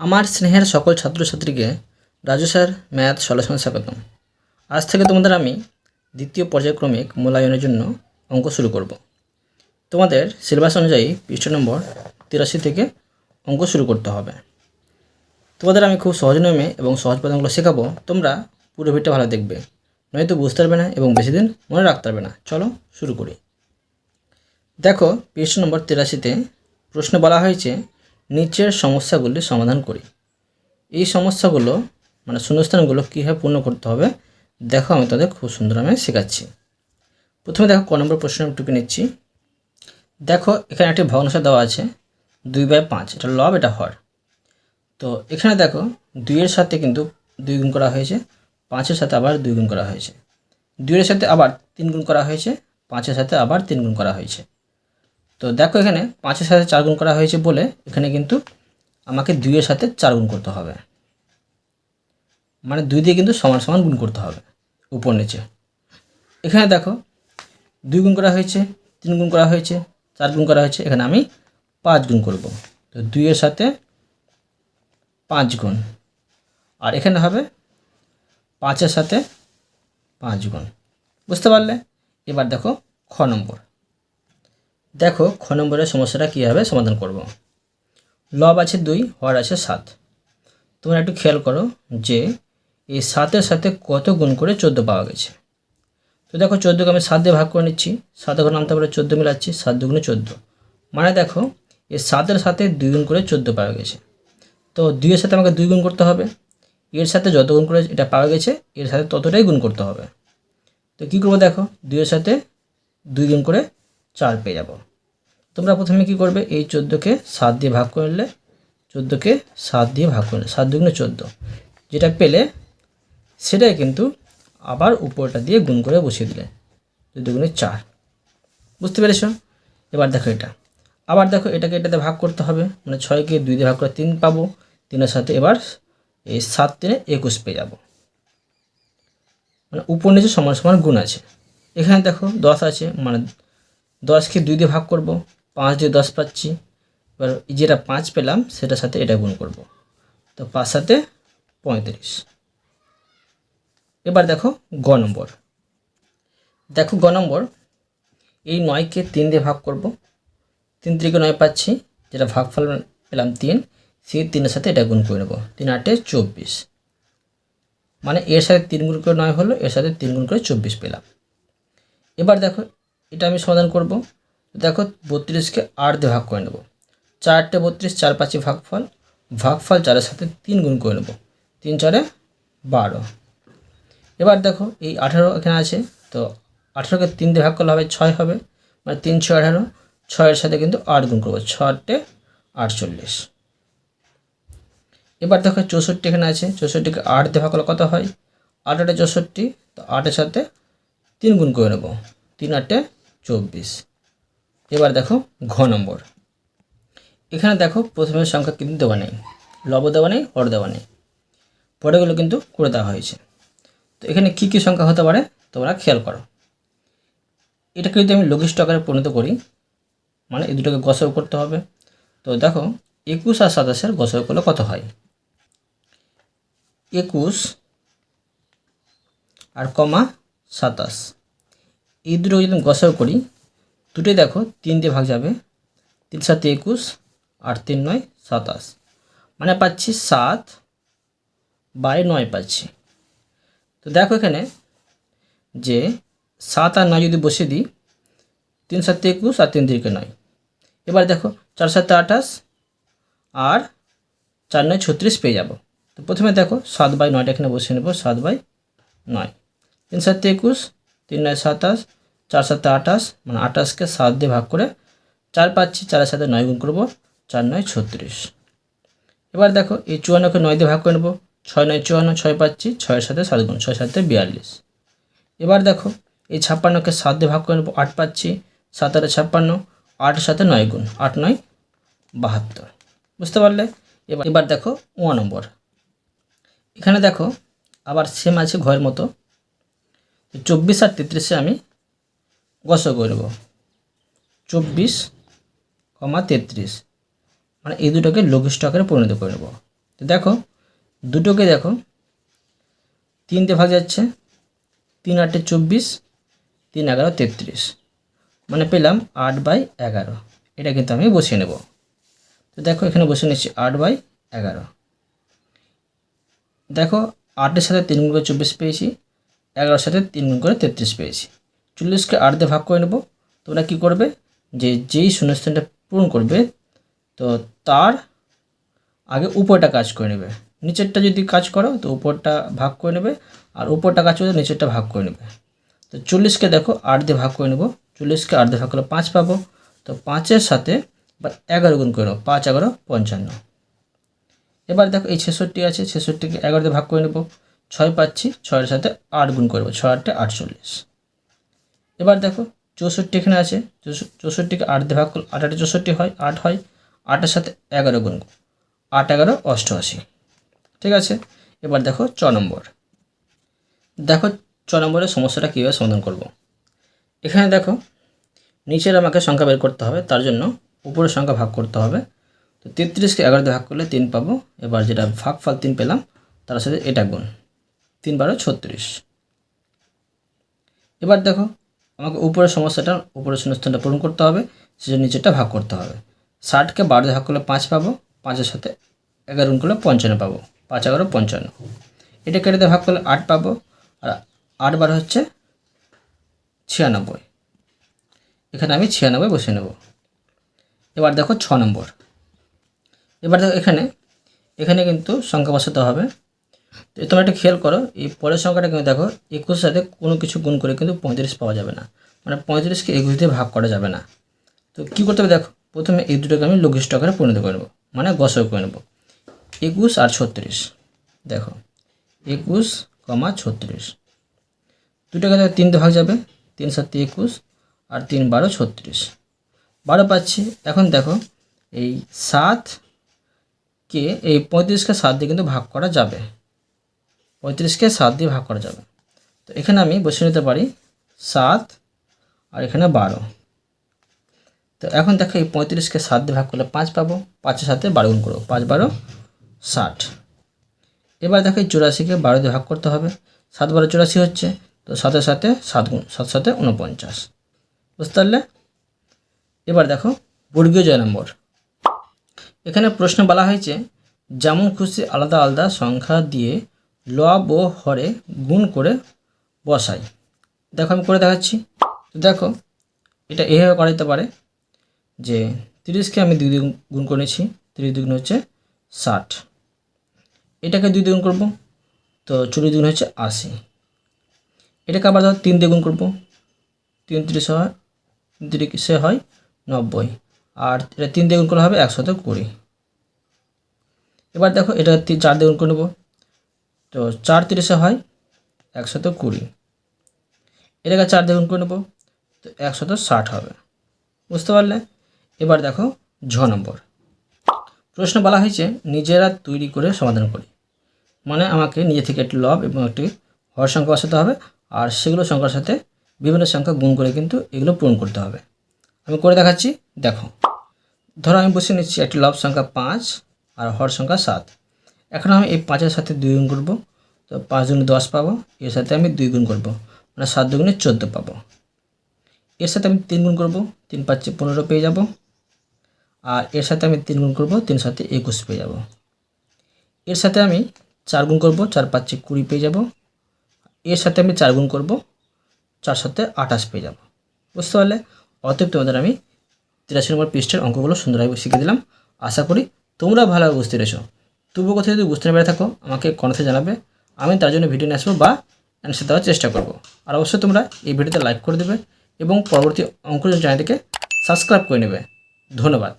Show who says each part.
Speaker 1: আমার স্নেহের সকল ছাত্রছাত্রীকে রাজু স্যার, ম্যাথ সলিউশনে স্বাগতম। আজ থেকে তোমাদের আমি দ্বিতীয় পর্যায়ক্রমিক মূল্যায়নের জন্য অঙ্ক শুরু করব। তোমাদের সিলেবাস অনুযায়ী পৃষ্ঠ নম্বর তিরাশি থেকে অঙ্ক শুরু করতে হবে। তোমাদের আমি খুব সহজ নিয়মে এবং সহজ পদাঙ্কগুলো শেখাবো, তোমরা পুরো ভিডিওটা ভালো দেখবে। নয়তো বুঝতে পারবে না এবং বেশি দিন মনে রাখতে পারবে না। চলো শুরু করি। দেখো, পৃষ্ঠ নম্বর তিরাশিতে প্রশ্ন বলা হয়েছে নিচের সমস্যাগুলি সমাধান করি। এই সমস্যাগুলো মানে শূন্যস্থানগুলো কীভাবে পূর্ণ করতে হবে, দেখো আমি তাদের খুব সুন্দর আমি শেখাচ্ছি। প্রথমে দেখো ক নম্বর প্রশ্ন আমি টুকে নিচ্ছি। দেখো এখানে একটি ভগ্নাংশ দেওয়া আছে, দুই বাই পাঁচ, এটা লব, এটা হর। তো এখানে দেখো দুইয়ের সাথে কিন্তু দুই গুণ করা হয়েছে, পাঁচের সাথে আবার দুই গুণ করা হয়েছে। দুইয়ের সাথে আবার তিন গুণ করা হয়েছে, পাঁচের সাথে আবার তিন গুণ করা হয়েছে। তো দেখো এখানে পাঁচের সাথে চার গুণ করা হয়েছে বলে এখানে কিন্তু আমাকে দুইয়ের সাথে চার গুণ করতে হবে। মানে দুই দিয়ে কিন্তু সমান সমান গুণ করতে হবে উপর নিচে। এখানে দেখো দুই গুণ করা হয়েছে, তিন গুণ করা হয়েছে, চার গুণ করা হয়েছে, এখানে আমি পাঁচ গুণ করব। তো দুইয়ের সাথে পাঁচ গুণ। আর এখানে হবে পাঁচের সাথে পাঁচ গুণ। বুঝতে পারলে? এবার দেখো খ নম্বর। দেখো খ নম্বরের সমস্যাটা কীভাবে সমাধান করব। লব আছে দুই, হর আছে সাত। তোমরা একটু খেয়াল করো যে এই সাতের সাথে কত গুণ করে চোদ্দ পাওয়া গেছে। তো দেখো চোদ্দোকে আমি সাত দিয়ে ভাগ করে নিচ্ছি সাত এখন আনতে পারে চোদ্দ মিলাচ্ছি, সাত দুগুণে চোদ্দ। মানে দেখো এই সাতের সাথে দুই গুণ করে চোদ্দ পাওয়া গেছে। তো দুইয়ের সাথে আমাকে দুই গুণ করতে হবে, এর সাথে যত গুণ করে এটা পাওয়া গেছে, এর সাথে ততটাই গুণ করতে হবে। তো কী করব দেখো, দুইয়ের সাথে দুই গুণ করে চার পেয়ে যাব। তোমরা প্রথমে কি করবে? এই চোদ্দোকে সাত দিয়ে ভাগ করলে চোদ্দোকে সাত দিয়ে ভাগ করলে সাত দুগুণে চোদ্দ। যেটা পেলে, সেটাই কিন্তু আবার উপরটা দিয়ে গুণ করে বসিয়ে দিলে দুগুণে চার। বুঝতে পেরেছ? এবার দেখো এটা। আবার দেখো এটাকে এটাতে ভাগ করতে হবে মানে ছয়কে দুই দিয়ে ভাগ করে তিন পাবো, তিনের সাথে এবার এই সাত তিনে একুশ পেয়ে যাব। মানে উপর নিচে সমান সমান গুণ আছে। এখানে দেখো দশ আছে মানে দশকে দুই দিয়ে ভাগ করব, পাঁচ দিয়ে দশ পাচ্ছি। এবার যেটা পাঁচ পেলাম, সেটার সাথে এটা গুণ করব। তো পাঁচ সাথে পঁয়ত্রিশ। এবার দেখো গ নম্বর। দেখো গ নম্বর, এই নয়কে তিন দিয়ে ভাগ করব। তিন থেকে নয় পাচ্ছি, যেটা ভাগফল পেলাম তিন, সেই তিনের সাথে এটা গুণ করে নেব। তিন আটে চব্বিশ। মানে এর সাথে তিন গুণ করে নয় হলো, এর সাথে তিন গুণ করে চব্বিশ পেলাম। এবার দেখো এটা আমি সমাধান করব। দেখো বত্রিশকে আট দিয়ে ভাগ করে নেব। চারটে বত্রিশ, চার পাঁচে ভাগফল। ভাগফল চারের সাথে তিন গুণ করে নেব। তিন চারে বারো। এবার দেখো এই আঠারো এখানে আছে। তো আঠারোকে তিন দিয়ে ভাগ করলে হবে ছয় হবে। মানে তিন ছয় আঠারো, ছয়ের সাথে কিন্তু আট গুণ করব। ছটে আটচল্লিশ। এবার দেখো চৌষট্টি এখানে আছে। চৌষট্টিকে আট দিয়ে ভাগ করলে কত হয়? আট আটে চৌষট্টি, তো আটের সাথে তিন গুণ করে নেব। তিন আটে চব্বিশ। এবার দেখো ঘ নম্বর। এখানে দেখো প্রথমের সংখ্যা কিন্তু দেওয়া নেই। লব দেওয়া নেই, হর দেওয়া নেই। পরেগুলো কিন্তু করে দেওয়া হয়েছে। তো এখানে কী কী সংখ্যা হতে পারে তোমরা খেয়াল করো। এটাকে যদি আমি লঘিষ্ঠ আকারে পরিণত করি মানে এই দুটোকে গসব করতে হবে। তো দেখো একুশ আর সাতাশের গসব করলে কত হয়? একুশ আর কমা সাতাশ। এই দুটো যদি গসব করি, দুটোই দেখো তিন দিয়ে ভাগ যাবে। তিন সাতে একুশ আর তিন নয়, সাতাশ। মানে পাচ্ছি সাত বাই নয় পাচ্ছি। তো দেখো এখানে যে সাত আর নয় যদি বসিয়ে দিই, তিন সাতে একুশ আর তিন দিকে নয়। এবার দেখো চার সাতে আঠাশ আর চার নয় ছত্রিশ পেয়ে যাব। তো প্রথমে দেখো সাত বাই নয়টা এখানে বসিয়ে নেব, সাত বাই নয়। তিন সাতে একুশ, তিন নয় সাতাশ চার সাতে আঠাশ মানে আঠাশকে সাত দিয়ে ভাগ করে চার পাচ্ছি, চারের সাথে নয় গুণ করব, চার নয় ছত্রিশ। এবার দেখো, এই চুয়ান্নকে নয় দিয়ে ভাগ করে নেব, ছয় নয় চুয়ান্ন, ছয় পাচ্ছি, ছয়ের সাথে সাত গুণ ছয় সাথে বিয়াল্লিশ। এবার দেখো, এই ছাপ্পান্নকে সাত দিয়ে ভাগ করে নেব, আট পাচ্ছি, সাত ছাপ্পান্ন, আটের সাথে নয় গুণ, আট নয় বাহাত্তর। বুঝতে পারলে? এবার এবার দেখো ও নম্বর। এখানে দেখো, আবার সেম আছে ঘরের মতো। চব্বিশ আর তেত্রিশে আমি গস করে নেব। চব্বিশ কমা তেত্রিশ। মানে এই দুটোকে লঘিষ্ঠ আকারে পরিণত করে নেব। তো দেখো, দুটোকে দেখো তিন দিয়ে ভাগ যাচ্ছে, তিন আটে চব্বিশ, তিন এগারো তেত্রিশ। মানে পেলাম আট বাই এগারো। এটা কিন্তু আমি বসিয়ে নেব। তো দেখো, এখানে বসিয়ে নিচ্ছি আট বাই এগারো। দেখো, আটের সাথে তিন গুণ করে চব্বিশ পেয়েছি, এগারোর সাথে তিন গুণ করে তেত্রিশ পেয়েছি। চল্লিশকে আট দিয়ে ভাগ করে নেব। তোমরা কী করবে? যে যেই শূন্যস্থানটা পূরণ করবে, তো তার আগে উপরটা কাজ করে নেবে। নিচেরটা যদি কাজ করো, তো উপরটা ভাগ করে নেবে আর উপরটা কাজ করলে নিচেরটা ভাগ করে নেবে। তো চল্লিশকে দেখো আট দিয়ে ভাগ করে নেব। চল্লিশকে আট দিয়ে ভাগ করলে পাঁচ পাবো। তো পাঁচের সাথে এবার এগারো গুণ করে নেব পাঁচ, এগারো, পঞ্চান্ন। এবার দেখো এই ছেষট্টি আছে, ছেষট্টিকে এগারো দিয়ে ভাগ করে নেব। ছয় পাচ্ছি, ছয়ের সাথে আট গুণ করব ছয় আটটা আটচল্লিশ। এবার দেখো চৌষট্টি এখানে আছে চৌষট্টিকে আট দিয়ে ভাগ করলে আট আটে চৌষট্টি হয়, আট হয়, আটের সাথে এগারো গুণ আট, এগারো, অষ্টআশি। ঠিক আছে? এবার দেখো চ নম্বর। দেখো চ নম্বরের সমস্যাটা কীভাবে সমাধান করব। এখানে দেখো নিচের আমাকে সংখ্যা বের করতে হবে, তার জন্য উপরের সংখ্যা ভাগ করতে হবে। তো তেত্রিশকে এগারো দিয়ে ভাগ করলে তিন পাবো। এবার যেটা ভাগ ফল তিন পেলাম, তার সাথে এটা গুণ। তিন বারো ছত্রিশ। এবার দেখো আমাকে উপরের সমস্যাটা উপরের শূন্যস্থানটা পূরণ করতে হবে, সেজন্য নিচেরটা ভাগ করতে হবে। ষাটকে বারো ভাগ করলে পাঁচ পাবো, পাঁচের সাথে এগারো গুণ করলে পঞ্চান্ন পাবো, পাঁচ এগারো পঞ্চান্ন। এটা কেটে দিয়ে ভাগ করলে আট পাবো, আর আট বারো হচ্ছে ছিয়ানব্বই। এখানে আমি ছিয়ানব্বই বসে নেব। এবার দেখো ছ নম্বর। এবার দেখো এখানে এখানে কিন্তু সংখ্যা বসাতে হবে। তোমরা একটু খেয়াল করো, এই পরের সংখ্যাটা কিন্তু দেখো, একুশের সাথে কোনো কিছু গুণ করে কিন্তু পঁয়ত্রিশ পাওয়া যাবে না। মানে পঁয়ত্রিশকে একুশ দিয়ে ভাগ করা যাবে না। তো কী করতে হবে দেখো, প্রথমে এই দুটোকে আমি লঘিষ্ঠ আকারে পরিণত করে নেব মানে গসক করে নেব। একুশ আর ছত্রিশ, দেখো, একুশ কমা ছত্রিশ। দুটোকে দেখো তিনটে ভাগ যাবে, তিন সাতে একুশ, আর তিন বারো ছত্রিশ। বারো পাচ্ছি, এখন দেখো, এই সাত কে এই পঁয়ত্রিশকে সাত দিয়ে কিন্তু ভাগ করা যাবে। পঁয়ত্রিশকে সাত দিয়ে ভাগ করা যাবে। তো এখানে আমি বসে নিতে পারি সাত আর এখানে বারো। তো এখন দেখো এই পঁয়ত্রিশকে সাত দিয়ে ভাগ করলে পাঁচ পাবো, পাঁচের সাথে বারো গুণ করব, পাঁচ বারো ষাট। এবার দেখো এই চুরাশিকে বারো দিয়ে ভাগ করতে হবে। সাত বারো চুরাশি হচ্ছে, তো সাতের সাথে সাত গুণ সাত সাথে উনপঞ্চাশ বুঝতে পারলে? এবার দেখো বর্গীয় জয় নম্বর। এখানে প্রশ্ন বলা হয়েছে, যেমন খুশি আলাদা আলাদা সংখ্যা দিয়ে লব ও হরে গুণ করে বসাই। দেখো আমি করে দেখাচ্ছি। দেখো, এটা এভাবে করা যেতে পারে যে তিরিশকে আমি দুই দ্বিগুণ গুণ করে নিয়েছি, তিরিশ দ্বিগুণ হচ্ছে ষাট। এটাকে দুই দ্বিগুণ করব, তো চল্লিশ দ্বিগুণ হচ্ছে আশি। এটাকে আবার ধর তিন দ্বিগুণ করব, তিন তিরিশে হয়, তিন তিরিশে হয় নব্বই। আর এটা তিন দ্বিগুণ করা হবে একশত কুড়ি। এবার দেখো এটা চার দ্বিগুণ করে নেব। তো চার তিরিশে হয় একশত কুড়ি। এটাকে চার দ্বিগুণ করে নেব, তো একশত ষাট হবে। বুঝতে পারলে? এবার দেখো ঝ নম্বর। প্রশ্ন বলা হয়েছে, নিজেরা তৈরি করে সমাধান করি। মানে আমাকে নিজে থেকে একটি লব এবং একটি হর সংখ্যা বসাতে হবে, আর সেগুলো সংখ্যার সাথে বিভিন্ন সংখ্যা গুণ করে কিন্তু এগুলো পূরণ করতে হবে। আমি করে দেখাচ্ছি, দেখো। ধরো আমি বসে নিচ্ছি একটি লব সংখ্যা পাঁচ আর হর সংখ্যা সাত। এখন আমি এই পাঁচের সাথে দুই গুণ করব। তো পাঁচ দুগুণে দশ পাবো, এর সাথে আমি দুই গুণ করব। মানে সাত দুগুণে চোদ্দ পাবো। এর সাথে আমি তিন গুণ করব, তিন পাঁচে পনেরো পেয়ে যাব। আর এর সাথে আমি তিন গুণ করব, তিন সাথে একুশ পেয়ে যাব। এর সাথে আমি চার গুণ করব, চার পাঁচে কুড়ি পেয়ে যাব। এর সাথে আমি চার গুণ করব, চার সাথে আঠাশ পেয়ে যাব। বুঝতে পারলে? অতএব তোমাদের আমি তিরাশি নম্বর পৃষ্ঠের অঙ্কগুলো সুন্দরভাবে শিখে দিলাম। আশা করি তোমরা ভালোভাবে বুঝতে পেরেছ। তবুও কথা যদি বুঝতে না পেরে থাকো, আমাকে কমেন্টে জানাবে। আমি তার জন্য ভিডিও নিয়ে আসব বা অ্যান্সার দেওয়ার চেষ্টা করব। আর অবশ্যই তোমরা এই ভিডিওতে লাইক করে দেবে এবং পরবর্তী অঙ্ক চ্যানেলটিকে সাবস্ক্রাইব করে নেবে। ধন্যবাদ।